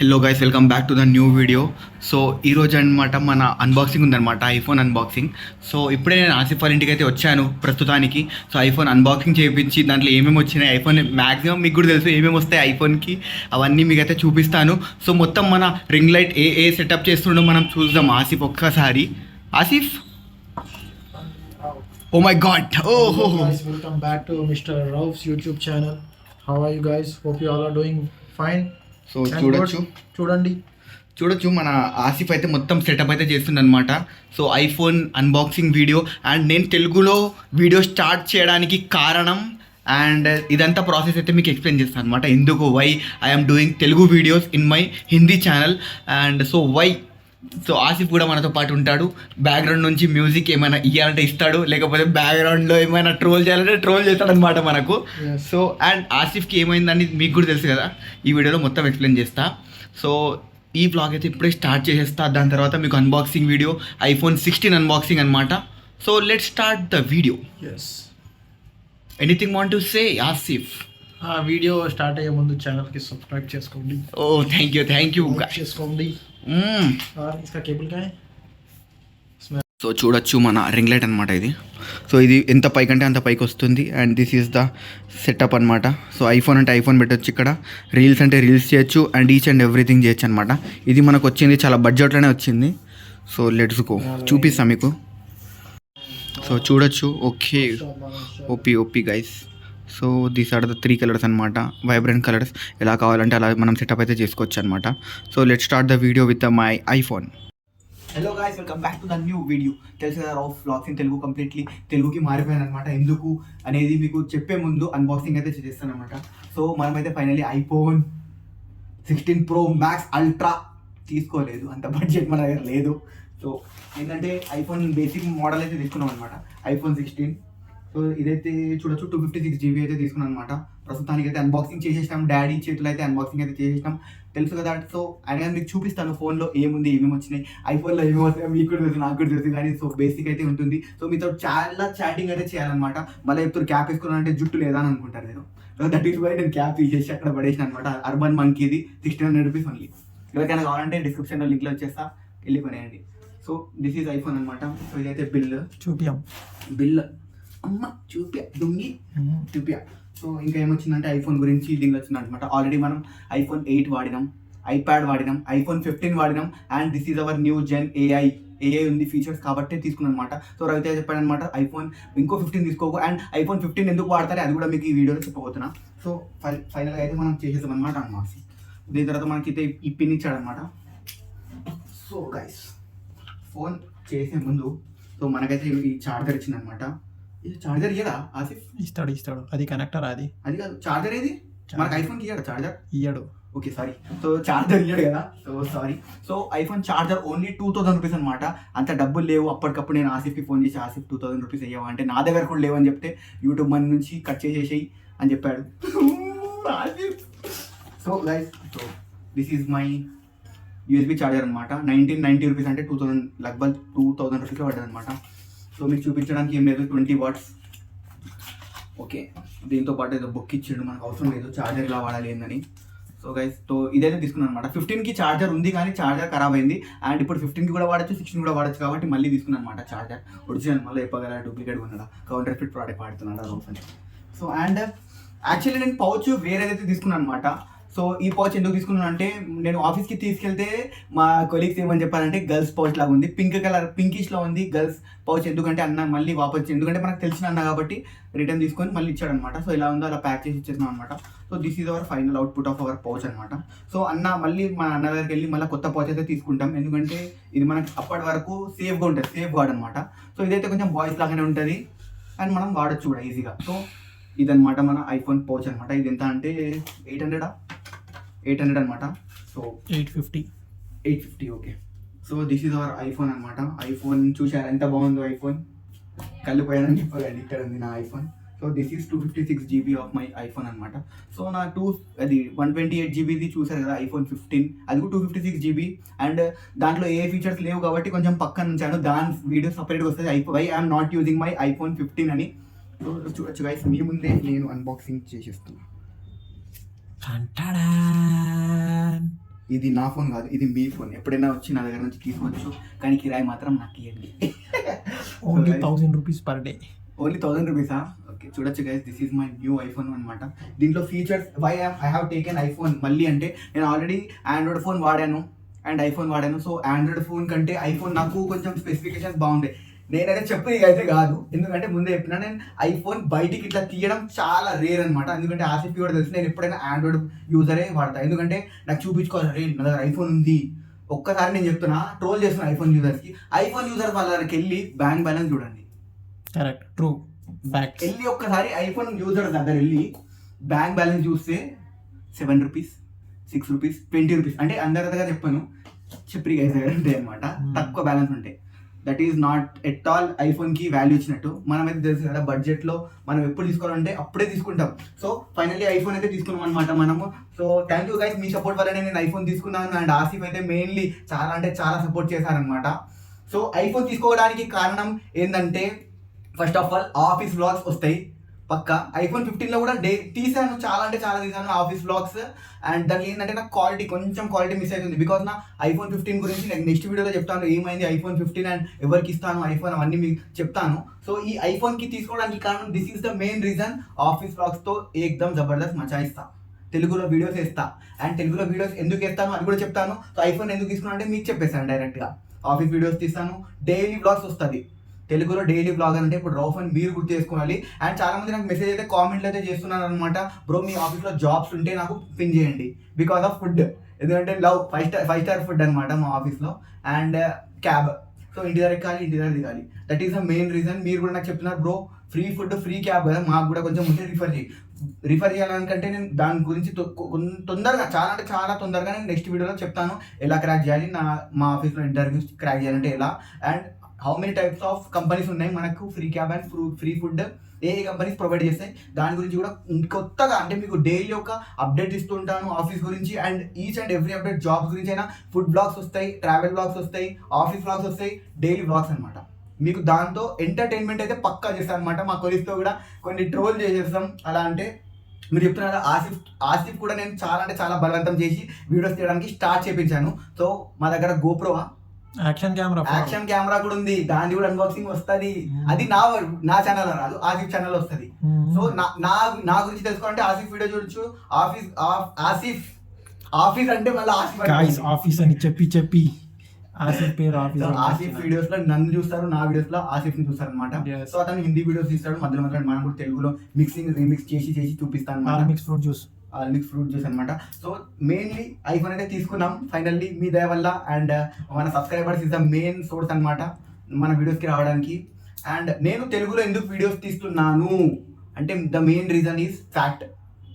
Hello guys welcome back to the new video so ఈ రోజు అనమాట మన అన్బాక్సింగ్ ఉందన్నమాట ఐఫోన్ అన్బాక్సింగ్ సో ఇప్పుడే నేను ఆసిఫ్ వాళ్ళ ఇంటికి అయితే వచ్చాను ప్రస్తుతానికి సో ఐఫోన్ అన్బాక్సింగ్ చేయించి దాంట్లో ఏమేమి వచ్చినాయి ఐఫోన్ మ్యాక్సిమం మీకు కూడా తెలుసు ఏమేమి వస్తాయి ఐఫోన్కి అవన్నీ మీకు అయితే చూపిస్తాను సో మొత్తం మన రింగ్ లైట్ ఏ ఏ సెటప్ చేస్తుండో మనం చూద్దాం ఆసిఫ్ ఒక్కసారి ఆసిఫ్ ఓ మై గాడ్ ఓహో welcome back to Mr. Rauf's YouTube channel. How are you guys? Hope you all are doing fine. So చూడొచ్చు. చూడండి. చూడొచ్చు మన ఆసిఫ్ అయితే మొత్తం సెటప్ అయితే చేస్తుండనమాట so iPhone unboxing video and నేను తెలుగులో వీడియో స్టార్ట్ చేయడానికి కారణం అండ్ ఇదంతా ప్రాసెస్ అయితే మీకు ఎక్స్ప్లెయిన్ చేస్తాను అనమాట ఎందుకు why I'm doing Telugu videos in my Hindi channel and so why so Asif కూడా మనతో పాటు ఉంటాడు. బ్యాక్గ్రౌండ్ నుంచి మ్యూజిక్ ఏమైనా ఇవ్వాలంటే ఇస్తాడు. లేకపోతే బ్యాక్గ్రౌండ్లో ఏమైనా ట్రోల్ చేయాలంటే ట్రోల్ చేస్తాడు అనమాట మనకు. సో అండ్ ఆసిఫ్కి ఏమైందని మీకు కూడా తెలుసు కదా? ఈ వీడియోలో మొత్తం ఎక్స్ప్లెయిన్ చేస్తా. సో ఈ బ్లాగ్ అయితే ఇప్పుడే స్టార్ట్ చేసేస్తా. దాని తర్వాత మీకు unboxing video iPhone sixteen unboxing అనమాట so let start the video anything want to say Asif? ఆ వీడియో స్టార్ట్ అయ్యే ముందు ఛానల్కి సబ్స్క్రైబ్ చేసుకోండి. ఓ థ్యాంక్ యూ థ్యాంక్ యూ చేసుకోండి. और इसका केबल क्या है సో చూడొచ్చు మన రింగ్ లైట్ అనమాట ఇది సో ఇది ఎంత పైకంటే అంత పైకి వస్తుంది and this is the setup అనమాట సో ఐఫోన్ అంటే ఐఫోన్ పెట్టొచ్చు ఇక్కడ రీల్స్ అంటే రీల్స్ చేయొచ్చు అండ్ ఈచ్ అండ్ ఎవ్రీథింగ్ చేయొచ్చు అనమాట ఇది మనకు వచ్చింది చాలా బడ్జెట్లోనే వచ్చింది సో లెట్స్ గో చూపిస్తా మీకు సో చూడొచ్చు okay OP OP guys so these are the three colours అనమాట వైబ్రెంట్ కలర్స్ ఎలా కావాలంటే అలా మనం సెటప్ అయితే చేసుకోవచ్చు అనమాట so let start the video with my iPhone hello guys welcome back to the new video తెలుసు కదా of vlogs in Telugu completely తెలుగుకి మారిపోయాను అనమాట ఎందుకు అనేది మీకు చెప్పే ముందు అన్బాక్సింగ్ అయితే చేస్తాను అనమాట సో మనమైతే finally iPhone sixteen pro max ultra తీసుకోలేదు. అంత బడ్జెట్ మన దగ్గర లేదు. సో ఏంటంటే ఐఫోన్ బేసిక్ మోడల్ అయితే తీసుకున్నాం అనమాట ఐఫోన్ సిక్స్టీన్ సో ఇదైతే చూడొచ్చు టూ ఫిఫ్టీ సిక్స్ జీబీ అయితే తీసుకున్నాం అనమాట ప్రస్తుతానికి అయితే అన్బాక్సింగ్ చేసేసినాం డాడీ చేతులు అయితే అన్బాక్సింగ్ అయితే చేసేసినాం. తెలుసు కదా సో ఆయన మీకు చూపిస్తాను ఫోన్లో ఏముంది ఏమేమి వచ్చినాయి ఐఫోన్లో ఏమేమి వస్తాయి మీకు కూడా తెలుసు నాకు కూడా తెలుసు కానీ సో బేసిక్ అయితే ఉంటుంది. సో మీతో చాలా చాటింగ్ అయితే చేయాలన్నమాట. మళ్ళీ ఇప్పుడు క్యాప్ వేసుకున్నానంటే జుట్టు లేదా అని అనుకుంటారు నేను. దట్ ఈస్ వై నేను క్యాప్ తీసేసి అక్కడ పడేసిన అనమాట అర్బన్ మంకీది సిక్స్టీన్ హండ్రెడ్ రూపీస్ ఓన్లీ ఎవరికైనా కావాలంటే డిస్క్రిప్షన్లో లింక్లో వచ్చేస్తా వెళ్ళి కొనేయండి. సో దిస్ ఈజ్ ఐఫోన్ అనమాట సో ఇదైతే బిల్ చూపియం బిల్ అమ్మ చూపా దొంగి చూపా సో ఇంకా ఏమొచ్చిందంటే ఐఫోన్ గురించి దీనికి వచ్చింది అనమాట ఆల్రెడీ మనం ఐఫోన్ ఎయిట్ వాడినాం ఐప్యాడ్ వాడినాం iPhone fifteen వాడినాం and this is our new gen AI AI ఉంది ఫీచర్స్ కాబట్టి తీసుకున్నాను అనమాట సో రవితేజ చెప్పాడు అనమాట ఐఫోన్ ఇంకో ఫిఫ్టీన్ తీసుకోకు అండ్ ఐఫోన్ ఫిఫ్టీన్ ఎందుకు వాడతారు అది కూడా మీకు ఈ వీడియోలో చెప్పబోతున్నా. సో ఫైనల్గా అయితే మనం చేసేసాం అనమాట అన్నమాట దీని తర్వాత మనకి అయితే ఈ పిన్ ఇచ్చాడనమాట సో గైస్ ఫోన్ చేసే ముందు సో మనకైతే ఈ చార్జర్ ఇచ్చిందనమాట ఇది చార్జర్ ఇయ్యదా ఆసిఫ్ ఇస్తాడు ఇస్తాడు. అది కనెక్టర్ అది అది కాదు చార్జర్ ఏది? మనకి ఐఫోన్కి ఇయ్యడా చార్జర్ ఇయ్యడు. ఓకే సారీ సో చార్జర్ ఇయ్యాడు కదా? So sorry so iPhone charger only two thousand rupees అనమాట అంత డబ్బులు లేవు. అప్పటికప్పుడు నేను ఆసిఫ్కి ఫోన్ చేసి ఆసిఫ్ టూ థౌసండ్ రూపీస్ అయ్యావా అంటే నా దగ్గర కూడా లేవని చెప్తే యూట్యూబ్ మన నుంచి కట్ చేసేసేయి అని చెప్పాడు. So guys so this is my USB charger అనమాట నైన్టీన్ నైంటీ రూపీస్ అంటే టూ థౌసండ్ లగ్భగ్ టూ థౌసండ్ రూపీస్లో పడ్డది అనమాట సో మీకు చూపించడానికి ఏం లేదు ట్వంటీ వాట్స్ ఓకే దీంతో పాటు ఏదో బుక్ ఇచ్చిండు మనకు అవసరం లేదు చార్జర్ ఇలా వాడాలి ఏందని. సో గైస్ సో ఇదైతే తీసుకున్నాను అనమాట ఫిఫ్టీన్కి చార్జర్ ఉంది కానీ చార్జర్ ఖరాబ్ అయింది. అండ్ ఇప్పుడు ఫిఫ్టీన్కి కూడా వాడచ్చు సిక్స్టీన్ కూడా వాడచ్చు కాబట్టి మళ్ళీ తీసుకున్నాను అనమాట చార్జర్ ఒరిజినల్ మళ్ళీ ఎప్పగల డూప్లికేట్ ఉన్నాడా? కౌంటర్ ఫిట్ ప్రోడక్ట్ వాడుతున్నాడా రోఫ్ అని. సో అండ్ యాక్చువల్లీ నేను పౌచ్ వేరేదైతే తీసుకున్నాను అనమాట సో ఈ పౌచ్ ఎందుకు తీసుకున్నాను అంటే నేను ఆఫీస్కి తీసుకెళ్తే మా కొలీగ్స్ ఏమని చెప్పారంటే గర్ల్స్ పౌచ్ లాగా ఉంది. పింక్ కలర్ పింకిష్లో ఉంది గర్ల్స్ పౌచ్ ఎందుకంటే అన్న మళ్ళీ వాపస్ ఎందుకంటే మనకు తెలిసిన అన్న కాబట్టి రిటర్న్ తీసుకొని మళ్ళీ ఇచ్చాడు అనమాట సో ఇలా ఉందో అలా ప్యాక్ చేసి ఇచ్చేసినాం అనమాట so this is our final output of our pouch అనమాట సో అన్న మళ్ళీ మా అన్న దగ్గరికి వెళ్ళి మళ్ళీ కొత్త పౌచ్ అయితే తీసుకుంటాం. ఎందుకంటే ఇది మనకి అప్పటి వరకు సేఫ్గా ఉంటుంది సేఫ్ గార్డ్ అనమాట సో ఇదైతే కొంచెం బాయ్స్ లాగానే ఉంటుంది. అండ్ మనం వాడచ్చు కూడా ఈజీగా సో ఇదనమాట మన ఐఫోన్ పౌచ్ అనమాట ఇది ఎంత అంటే ఎయిట్ హండ్రెడా ఎయిట్ హండ్రెడ్ అనమాట so eight fifty. Eight fifty okay. So this is our iPhone అనమాట ఐఫోన్ చూసారు ఎంత బాగుందో ఐఫోన్ కళ్ళు పోయానని చెప్పారండి ఇక్కడ ఉంది నా iPhone so this is two fifty six GB of my iPhone అనమాట సో నా టూ అది వన్ ట్వంటీ ఎయిట్ జీబీది చూసారు కదా ఐఫోన్ ఫిఫ్టీన్ అది కూడా two fifty six GB and దాంట్లో ఏ ఫీచర్స్ లేవు కాబట్టి కొంచెం పక్కన ఉంచాను. దాని వీడియో సపరేట్గా వస్తుంది. I I'm not using my iPhone fifteen అని. సో చూడొచ్చు గైస్ మీ ముందే నేను అన్బాక్సింగ్ చేసేస్తున్నాను ఇది నా ఫోన్ కాదు ఇది మీ ఫోన్. ఎప్పుడైనా వచ్చి నా దగ్గర నుంచి తీసుకోవచ్చు. కానీ కిరాయి మాత్రం నాకు ఇవ్వండి only thousand rupees per day only thousand రూపీసా okay చూడొచ్చు guys this is my new iPhone అనమాట దీంట్లో features why I have taken iPhone మళ్ళీ అంటే నేను ఆల్రెడీ ఆండ్రాయిడ్ ఫోన్ వాడాను. అండ్ ఐఫోన్ వాడాను. సో ఆండ్రాయిడ్ ఫోన్ కంటే ఐఫోన్ నాకు కొంచెం స్పెసిఫికేషన్స్ బాగుంటాయి నేనైతే చెప్పేది అయితే కాదు. ఎందుకంటే ముందే చెప్పినా నేను ఐఫోన్ బయటికి ఇట్లా తీయడం చాలా రేర్ అనమాట ఎందుకంటే ఆసిఫ్ కూడా తెలుసు నేను ఎప్పుడైనా ఆండ్రాయిడ్ యూజరే వాడతా. ఎందుకంటే నాకు చూపించుకోవాలి. రే నా దగ్గర ఐఫోన్ ఉంది. ఒక్కసారి నేను చెప్తున్నా ట్రోల్ చేస్తున్నా ఐఫోన్ యూజర్స్కి ఐఫోన్ యూజర్ వాళ్ళ దగ్గరికి వెళ్ళి బ్యాంక్ బ్యాలెన్స్ చూడండి. కరెక్ట్ ట్రూ వెళ్ళి ఒక్కసారి ఐఫోన్ యూజర్ దగ్గర వెళ్ళి బ్యాంక్ బ్యాలెన్స్ చూస్తే seven rupees six rupees twenty rupees అంటే అందరి దగ్గర చెప్పాను. చెప్పి గైస్ దగ్గర ఉంటాయి అనమాట Hmm. తక్కువ బ్యాలెన్స్ ఉంటాయి that is not at all ఐఫోన్కి value ఇచ్చినట్టు. మనం అయితే తెలుసు కదా బడ్జెట్లో మనం ఎప్పుడు తీసుకోవాలంటే అప్పుడే తీసుకుంటాం. సో ఫైనల్లీ ఐఫోన్ అయితే తీసుకున్నాం అనమాట మనము. సో థ్యాంక్ యూ గైస్ మీ సపోర్ట్ వల్లనే నేను ఐఫోన్ తీసుకున్నాను అండ్ ఆసిఫ్ అయితే మెయిన్లీ చాలా అంటే చాలా సపోర్ట్ చేశారనమాట సో ఐఫోన్ తీసుకోవడానికి కారణం ఏంటంటే first of all office vlogs వస్తాయి. పక్క. ఐఫోన్ ఫిఫ్టీన్లో కూడా డే తీసాను. చాలా అంటే చాలా తీసాను. ఆఫీస్ బ్లాగ్స్ అండ్ దానికి ఏంటంటే నాకు క్వాలిటీ కొంచెం క్వాలిటీ మిస్ అవుతుంది. బికాస్ నా ఐఫోన్ ఫిఫ్టీన్ గురించి నేను నెక్స్ట్ వీడియోలో చెప్తాను. ఏమైంది ఐఫోన్ ఫిఫ్టీన్ అండ్ ఎవరికి ఇస్తాను ఐఫోన్ అవన్నీ మీకు చెప్తాను. సో ఈ ఐఫోన్కి తీసుకోవడానికి కారణం this is the main reason office బ్లాగ్స్తో ఏకదమ్ జబర్దస్త్ మచాయిస్తా. తెలుగులో వీడియోస్ వేస్తా. అండ్ తెలుగులో వీడియోస్ ఎందుకు వేస్తాను అని కూడా చెప్తాను. సో ఐఫోన్ ఎందుకు తీసుకున్నా అంటే మీకు చెప్పేస్తాను డైరెక్ట్గా ఆఫీస్ వీడియోస్ తీస్తాను. డైలీ బ్లాగ్స్ వస్తుంది. తెలుగులో డైలీ బ్లాగ్ అంటే ఇప్పుడు రౌఫ్ అని మీరు గుర్తు చేసుకోవాలి. అండ్ చాలా మంది నాకు మెసేజ్ అయితే కామెంట్లు అయితే చేస్తున్నారు అనమాట బ్రో మీ ఆఫీస్లో జాబ్స్ ఉంటే నాకు పిన్ చేయండి. బికాస్ ఆఫ్ ఫుడ్ ఎందుకంటే love five star five star food అనమాట మా ఆఫీస్లో అండ్ క్యాబ్ సో ఇంటి దగ్గర ఎక్కాలి ఇంటి దగ్గర దిగాలి. That is the main reason మీరు కూడా నాకు చెప్తున్నారు bro free food free cab కదా మాకు కూడా కొంచెం ఉంటే రిఫర్ చేయి. రిఫర్ చేయాలనుకంటే నేను దాని గురించి తొందరగా చాలా అంటే చాలా తొందరగా నేను నెక్స్ట్ వీడియోలో చెప్తాను. ఎలా క్రాక్ చేయాలి నా మా ఆఫీస్లో ఇంటర్వ్యూస్ క్రాక్ చేయాలంటే ఎలా. And how many types of companies ఉన్నాయి? మనకు free cab and free food ఏ ఏ కంపెనీస్ ప్రొవైడ్ చేస్తాయి? దాని గురించి కూడా కొత్తగా అంటే మీకు డైలీ ఒక అప్డేట్ ఇస్తూ ఉంటాను ఆఫీస్ గురించి and each and every update jobs గురించి అయినా ఫుడ్ బ్లాగ్స్ వస్తాయి ట్రావెల్ బ్లాగ్స్ వస్తాయి ఆఫీస్ బ్లాగ్స్ వస్తాయి డైలీ బ్లాగ్స్ అనమాట మీకు దాంతో ఎంటర్టైన్మెంట్ అయితే పక్కా చేస్తాను అనమాట మా కొలీస్తో కూడా కొన్ని ట్రోల్ చేసేస్తాం. అలా అంటే మీరు చెప్తున్నారు ఆసిఫ్ ఆసిఫ్ కూడా నేను చాలా అంటే చాలా బలవంతం చేసి వీడియోస్ తీయడానికి స్టార్ట్ చేయించాను సో మా దగ్గర గోప్రోవా యాక్షన్ కెమెరా యాక్షన్ కెమెరా కూడా ఉంది. దాని కూడా అన్బాక్సింగ్ వస్తుంది. అది నా నా ఛానల్ రాదు. ఆసిఫ్ ఛానల్ వస్తుంది. సో నా నా గురించి తెలుసుకోవాలంటే ఆసిఫ్ వీడియో చూడొచ్చు. ఆఫీస్ ఆఫ్- ఆసిఫ్ ఆఫీస్ అంటే మళ్ళీ ఆసిఫ్. ఆఫీస్ అని చెప్పి చెప్పి. ఆసిఫ్ పేరు ఆఫీస్ ఆసిఫ్ వీడియోస్లో నన్ను చూస్తారు నా వీడియోస్లో ఆసిఫ్ని చూస్తారు అనమాట. సో అతను హిందీ వీడియోస్ తీస్తాడు. మధ్యలో మధ్యలో మనం కూడా తెలుగులో మిక్సింగ్ రీమిక్స్ చేసి చేసి చూపిస్తాను mix fruit juice mix fruit juice అనమాట సో మెయిన్లీ ఐఫోన్ అయితే తీసుకున్నాం. ఫైనల్లీ మీ దయ వల్ల. అండ్ మన subscribers is the main source అనమాట మన వీడియోస్కి రావడానికి. అండ్ నేను తెలుగులో ఎందుకు వీడియోస్ తీస్తున్నాను? అంటే the main reason is fact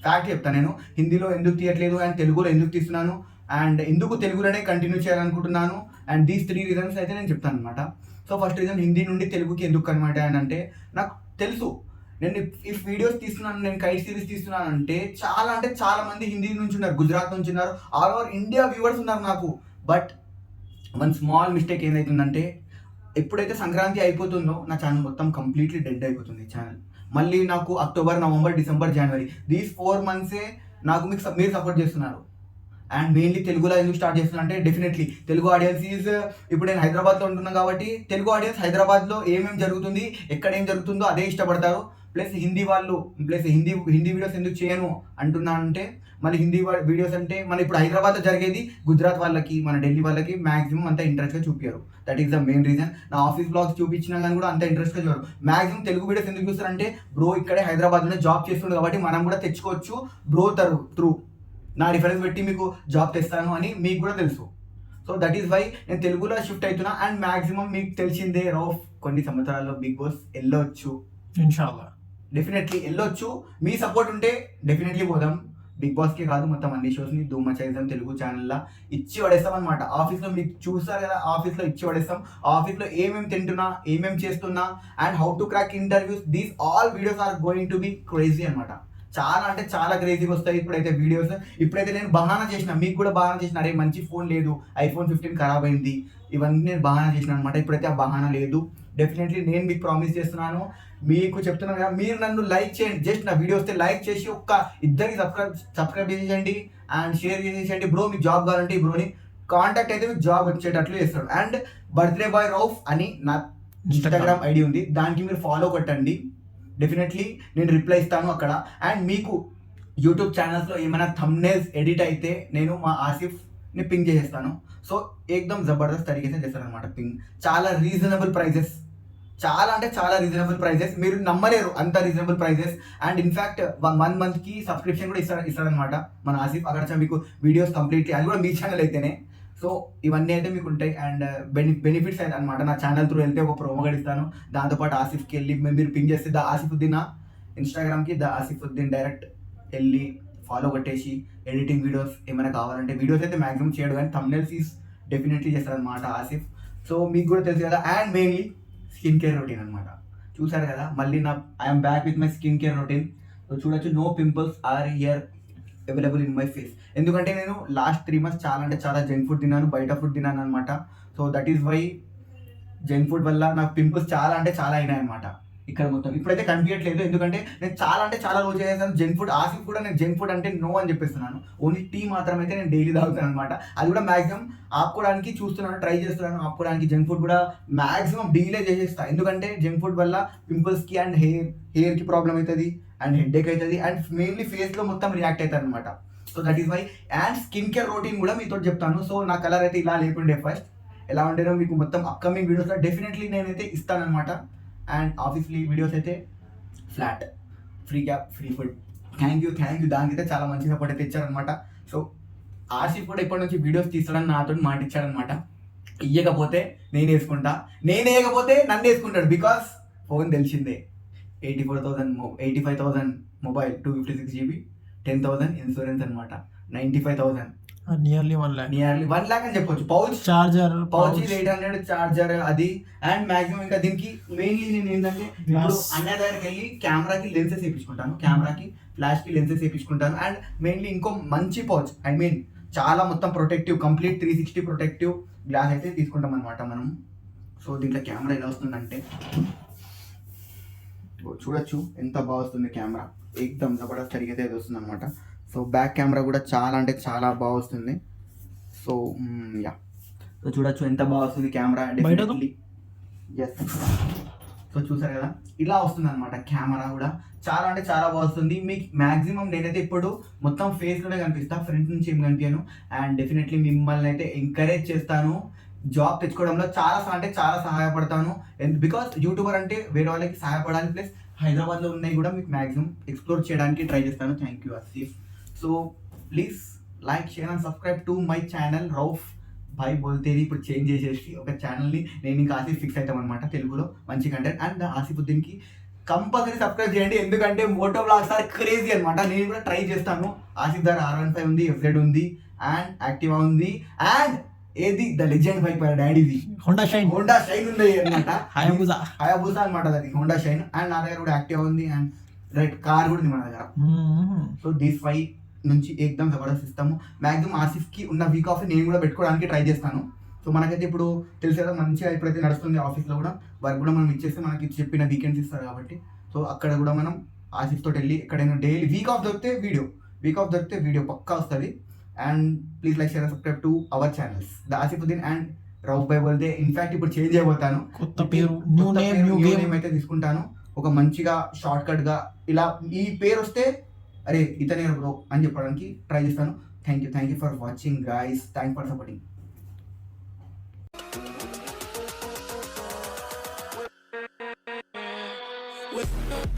fact చెప్తాను నేను. హిందీలో ఎందుకు తీయట్లేదు? అండ్ తెలుగులో ఎందుకు తీస్తున్నాను? అండ్ ఎందుకు తెలుగులోనే కంటిన్యూ చేయాలనుకుంటున్నాను? అండ్ దీస్ త్రీ రీజన్స్ అయితే నేను చెప్తాను అనమాట సో ఫస్ట్ రీజన్ హిందీ నుండి తెలుగుకి ఎందుకు అనమాట అని అంటే నాకు తెలుసు. నేను ఇఫ్ వీడియోస్ తీస్తున్నాను నేను కైట్ సిరీస్ తీస్తున్నాను అంటే చాలా అంటే చాలా మంది హిందీ నుంచి ఉన్నారు గుజరాత్ నుంచి ఉన్నారు ఆల్ ఓవర్ ఇండియా వ్యూవర్స్ ఉన్నారు నాకు. బట్ వన్ స్మాల్ మిస్టేక్ ఏదైతుందంటే ఎప్పుడైతే సంక్రాంతి అయిపోతుందో నా ఛానల్ మొత్తం కంప్లీట్లీ డెడ్ అయిపోతుంది ఛానల్ మళ్ళీ నాకు October November December January these four మంత్సే నాకు మీకు మీరు సపోర్ట్ చేస్తున్నారు. అండ్ మెయిన్లీ తెలుగులో ఎందుకు స్టార్ట్ చేస్తున్నా అంటే డెఫినెట్లీ తెలుగు ఆడియన్స్ ఈజ్ ఇప్పుడు నేను హైదరాబాద్లో ఉంటున్నాను కాబట్టి తెలుగు ఆడియన్స్ హైదరాబాద్లో ఏమేమి జరుగుతుంది ఎక్కడ ఏం జరుగుతుందో అదే ఇష్టపడతారు. ప్లస్ హిందీ వాళ్ళు ప్లస్ హిందీ హిందీ వీడియోస్ ఎందుకు చేయను అంటున్నా అంటే మళ్ళీ హిందీ వీడియోస్ అంటే మన ఇప్పుడు హైదరాబాద్లో జరిగేది గుజరాత్ వాళ్ళకి మన ఢిల్లీ వాళ్ళకి మ్యాక్సిమం అంత ఇంట్రెస్ట్గా చూపించారు that is the main reason నా ఆఫీస్ బ్లాగ్స్ చూపించినా కానీ కూడా అంత ఇంట్రెస్ట్గా చూడరు. మ్యాక్సిమం తెలుగు వీడియోస్ ఎందుకు చూస్తారంటే బ్రో ఇక్కడే హైదరాబాద్లోనే జాబ్ చేస్తుండే కాబట్టి మనం కూడా తెచ్చుకోవచ్చు బ్రో తరు త్రూ నా రిఫరెన్స్ పెట్టి మీకు జాబ్ తెస్తాను అని మీకు కూడా తెలుసు. సో దట్ ఈస్ వై నేను తెలుగులో షిఫ్ట్ అవుతున్నా అండ్ మ్యాక్సిమం మీకు తెలిసిందే రౌఫ్ కొన్ని సంవత్సరాల్లో బిగ్ బాస్ వెళ్ళొచ్చు. ఇన్షాల్లా. డెఫినెట్లీ వెళ్ళొచ్చు. మీ సపోర్ట్ ఉంటే డెఫినెట్లీ పోదాం. బిగ్ బాస్కే కాదు మొత్తం అన్ని షోస్ని ధూమ చేద్దాం తెలుగు ఛానల్లో ఇచ్చి పడేస్తాం అనమాట ఆఫీస్లో మీకు చూస్తారు కదా ఆఫీస్లో ఇచ్చి పడేస్తాం. ఆఫీస్లో ఏమేమి తింటున్నా ఏమేమి చేస్తున్నా and how to crack interviews these all videos are going to be crazy అనమాట చాలా అంటే చాలా క్రేజీగా వస్తాయి ఇప్పుడైతే వీడియోస్ ఇప్పుడైతే నేను బహానా చేసిన మీకు కూడా బహానా చేసిన. అరే మంచి ఫోన్ లేదు. ఐఫోన్ ఫిఫ్టీన్ ఖరాబ్ అయింది. ఇవన్నీ నేను బహానా చేసిన అనమాట ఇప్పుడైతే ఆ బహానా లేదు. డెఫినెట్లీ నేను మీకు ప్రామిస్ చేస్తున్నాను. మీకు చెప్తున్నాను కదా మీరు నన్ను లైక్ చేయండి. జస్ట్ నా వీడియో వస్తే లైక్ చేసి ఒక్క ఇద్దరికి సబ్స్క్రైబ్ సబ్స్క్రైబ్ చేసేయండి అండ్ షేర్ చేసేయండి. బ్రో మీకు జాబ్ కావాలంటే ఈ బ్రోని కాంటాక్ట్ అయితే మీకు జాబ్ వచ్చేటట్లు చేస్తాడు. అండ్ బర్త్డే బాయ్ రౌఫ్ అని నా ఇన్స్టాగ్రామ్ ఐడి ఉంది. దానికి మీరు ఫాలో కొట్టండి. డెఫినెట్లీ నేను రిప్లై ఇస్తాను అక్కడ. అండ్ మీకు యూట్యూబ్ ఛానల్స్లో ఏమైనా థమ్నేల్స్ ఎడిట్ అయితే నేను మా ఆసిఫ్ని పింగ్ చేసేస్తాను. సో ఏకదమ్ జబర్దస్త్ తరిగేసే చేస్తాను అనమాట పింగ్ చాలా రీజనబుల్ ప్రైజెస్ చాలా అంటే చాలా రీజనబుల్ ప్రైజెస్ మీరు నమ్మలేరు అంత reasonable prices and in fact one one మంత్కి సబ్స్క్రిప్షన్ కూడా ఇస్తారు ఇస్తారనమాట మన ఆసిఫ్. అక్కడ మీకు వీడియోస్ కంప్లీట్లీ అది కూడా మీ ఛానల్ అయితేనే. సో ఇవన్నీ అయితే మీకు ఉంటాయి అండ్ uh, బెని బెనిఫిట్స్ అయితే అనమాట నా ఛానల్ త్రూ వెళ్తే ఒక ప్రోమో గడిస్తాను ఇస్తాను. దాంతోపాటు ఆసిఫ్కి వెళ్ళి మీరు పింగ్ చేస్తే ద ఆసిఫుద్దీన్? ఇన్స్టాగ్రామ్కి ద ఆసిఫుద్దీన్ డైరెక్ట్ వెళ్ళి ఫాలో కొట్టేసి ఎడిటింగ్ వీడియోస్ ఏమైనా కావాలంటే వీడియోస్ అయితే మ్యాక్సిమం చేయడు కానీ తమ్నెల్స్ ఈస్ డెఫినెట్లీ చేస్తారనమాట ఆసిఫ్. సో మీకు కూడా తెలుసు కదా and mainly skin care routine అనమాట చూసారు కదా మళ్ళీ నా I'm back with my skin care routine. So చూడొచ్చు no pimples are here available in my face ఎందుకంటే నేను లాస్ట్ త్రీ మంత్స్ చాలా అంటే చాలా జంక్ ఫుడ్ తిన్నాను బయట ఫుడ్ తిన్నాను అనమాట so that is why junk food వల్ల నాకు పింపుల్స్ చాలా అంటే చాలా అయినాయి అనమాట ఇక్కడ మొత్తం. ఇప్పుడైతే కనిపించట్లేదు ఎందుకంటే నేను చాలా అంటే చాలా రోజు చేసాను జంక్ ఫుడ్ ఆసిఫ్ కూడా నేను జంక్ ఫుడ్ అంటే నో అని చెప్పేస్తున్నాను. ఓన్లీ టీ మాత్రం అయితే నేను డైలీ తాగుతాను అనమాట అది కూడా మాక్సిమం ఆపుకోవడానికి చూస్తున్నాను ట్రై చేస్తున్నాను. ఆపుకోవడానికి జంక్ ఫుడ్ కూడా మాక్సిమం డీలే చేసేస్తాను ఎందుకంటే జంక్ ఫుడ్ వల్ల పింపుల్స్కి అండ్ హెయిర్ హెయిర్కి ప్రాబ్లం అవుతుంది. అండ్ హెడ్ఏక్ అవుతుంది అండ్ మెయిన్లీ ఫేస్లో మొత్తం రియాక్ట్ అవుతుంది అనమాట so that is why and skin care routine కూడా మీతో చెప్తాను. సో నా కలర్ అయితే ఇలా లేకుండే ఫస్ట్ ఎలా ఉండేనో మీకు మొత్తం అప్కమింగ్ వీడియోస్లో డెఫినెట్లీ నేనైతే ఇస్తానమాట అండ్ ఆఫీస్లీ వీడియోస్ అయితే flat free cab free food thank you thank you దానికైతే చాలా మంచి సపోర్ట్ అయితే ఇచ్చారనమాట సో ఆసిఫ్ కూడా ఇప్పటి నుంచి వీడియోస్ తీస్తాడని నాతో మాటిచ్చాడనమాట ఇయ్యకపోతే నేను వేసుకుంటా. నేను వేయకపోతే నన్ను వేసుకుంటాడు బికాస్ ఫోన్ తెలిసిందే. Eighty four thousand eighty five thousand mobile two fifty six GB ten thousand insurance అనమాట ninety five thousand nearly one lakh nearly one lakh అని చెప్పొచ్చు. Pouch charger pouch eight hundred charger అది. And maximum ఇంకా దీనికి mainly నేను ఏంటంటే ఇప్పుడు Glass. అన్న దగ్గరికి వెళ్ళి కెమెరాకి లెన్సెస్ వేయించుకుంటాను. కెమెరాకి ఫ్లాష్కి లెన్సెస్ వేయించుకుంటాను. అండ్ మెయిన్లీ ఇంకో మంచి పౌచ్ ఐ మీన్ చాలా మొత్తం protective complete three sixty protective glass అయితే తీసుకుంటాం అనమాట మనం. సో దీంట్లో కెమెరా ఎలా వస్తుందంటే చూడొచ్చు. ఎంత బాగా వస్తుంది కెమెరా. ఏకదమ్ జబర్దస్త్ తరిగితే అది వస్తుంది అనమాట సో బ్యాక్ కెమెరా కూడా చాలా అంటే చాలా బాగా వస్తుంది. So yeah. సో చూడొచ్చు ఎంత బాగా వస్తుంది కెమెరా? డెఫినెట్లీ ఎస్ సో చూసారు కదా? ఇలా వస్తుంది అనమాట కెమెరా కూడా. చాలా అంటే చాలా బాగా వస్తుంది. మీకు మాక్సిమం నేనైతే ఇప్పుడు మొత్తం ఫేస్లోనే కనిపిస్తా. ఫ్రంట్ నుంచి ఏం కనిపించాను. అండ్ డెఫినెట్లీ మిమ్మల్ని అయితే ఎంకరేజ్ చేస్తాను. జాబ్ తెచ్చుకోవడంలో చాలా అంటే చాలా సహాయపడతాను. బికాస్ యూట్యూబర్ అంటే వేరే వాళ్ళకి సహాయపడాలి ప్లస్ హైదరాబాద్లో ఉన్నాయి కూడా మీకు మాక్సిమం ఎక్స్ప్లోర్ చేయడానికి ట్రై చేస్తాను. Thank you Asif so please like share and subscribe to my channel Rauf Bhai బోల్తేది ఇప్పుడు చేంజ్ చేసేసి ఒక ఛానల్ని నేను ఇంకా ఆసిఫ్ ఫిక్స్ అవుతాం అనమాట తెలుగులో. మంచి కంటెంట్ అండ్ ఆసిఫుద్దీన్కి కంపల్సరీ సబ్స్క్రైబ్ చేయండి. ఎందుకంటే మోటో బ్లాగ్స్ ఆర్ క్రేజీ అనమాట నేను కూడా ట్రై చేస్తాను. Asif Dar R one five ఉంది ఎఫ్జెడ్ ఉంది అండ్ యాక్టివా ఉంది. అండ్ ఏది? The legend bike డాడీది. Honda Shine. Honda Shine ఉంది అనమాట హయాబుజా. హయాబుసా అనమాట అది హోండా షైన్. అండ్ నా దగ్గర కూడా యాక్టివా ఉంది. అండ్ రైట్ కార్ కూడా ఉంది మన దగ్గర. సో దీస్ ఫైవ్ నుంచి ఏకదమ్ జబర్దస్త్ ఇస్తాము మాక్సిమం ఆసిఫ్కి ఉన్న వీక్ ఆఫ్ నేను కూడా పెట్టుకోవడానికి ట్రై చేస్తాను. సో మనకైతే ఇప్పుడు తెలుసు కదా మంచిగా ఇప్పుడైతే నడుస్తుంది ఆఫీస్లో కూడా. వర్క్ కూడా మనం ఇచ్చేస్తే మనకి చెప్పిన వీకెండ్స్ ఇస్తారు కాబట్టి. సో అక్కడ కూడా మనం ఆసిఫ్ తోటి వెళ్ళి ఎక్కడైనా డైలీ వీక్ ఆఫ్ దొరికితే వీడియో. వీక్ ఆఫ్ దొరికితే వీడియో పక్కా వస్తుంది. And please like share subscribe to our channels the Asifuddin and Rauf Bhai Bolte in fact ఇప్పుడు చేంజ్ అయిపోతాను. కొత్త పేరు న్యూ నేమ్ అయితే తీసుకుంటాను. ఒక మంచిగా షార్ట్ కట్గా ఇలా ఈ పేరు వస్తే అరే ఇతనే బ్రో అని చెప్పడానికి ట్రై చేస్తాను. Thank you thank you for watching guys thank for supporting With